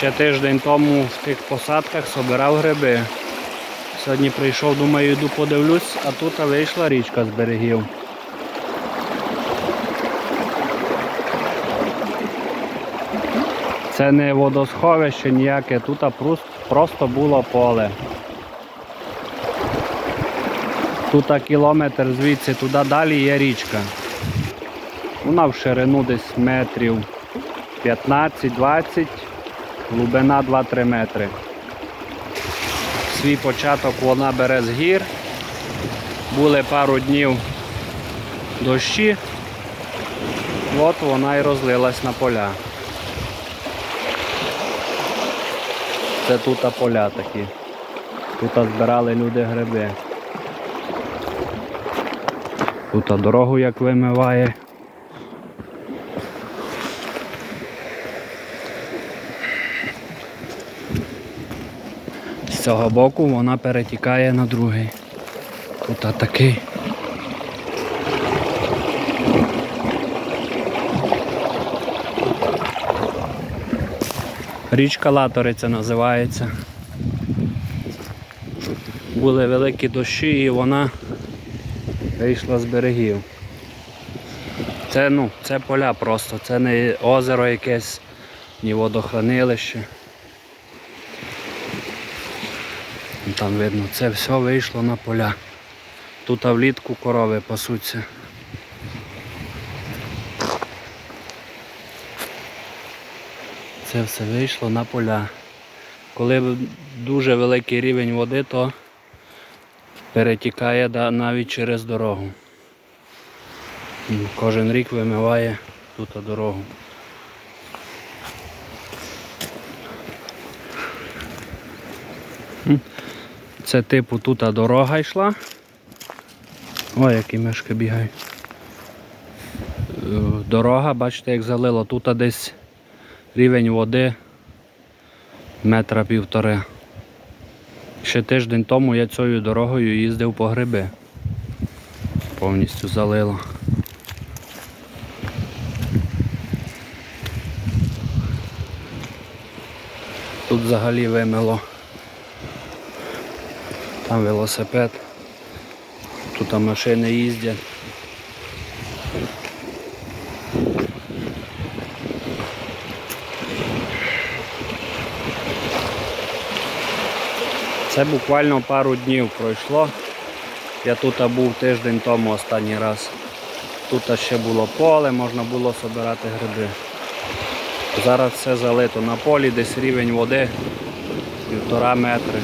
Ще тиждень тому в тих посадках собирав гриби. Сьогодні прийшов, думаю, йду подивлюсь, а тут вийшла річка з берегів. Це не водосховище ніяке, тут просто було поле. Тут кілометр звідси туди далі є річка. Вона в ширину десь метрів 15-20, глибина 2-3 метри. Свій початок вона бере з гір. Були пару днів дощі. От вона і розлилась на поля. Це тут поля такі. Тут збирали люди гриби. Тут дорогу як вимиває. З цього боку вона перетікає на другий. Тут такий. Річка Латориця називається. Були великі дощі і вона вийшла з берегів. Це, ну, це поля просто, це не озеро якесь, ні водохранилище. Там видно, це все вийшло на поля. Тут влітку корови пасуться. Це все вийшло на поля. Коли дуже великий рівень води, то перетікає навіть через дорогу. Кожен рік вимиває тут дорогу. Це типу тут дорога йшла. Ой, які мешки бігають. Е, Дорога, бачите, як залило. Тут десь рівень води метра півтори. Ще тиждень тому я цією дорогою їздив по гриби. Повністю залило. Тут взагалі вимило. Там велосипед. Тут машини їздять. Це буквально пару днів пройшло. Я тут був тиждень тому останній раз. Тут ще було поле, можна було збирати гриби. Зараз все залито на полі, десь рівень води півтора метри.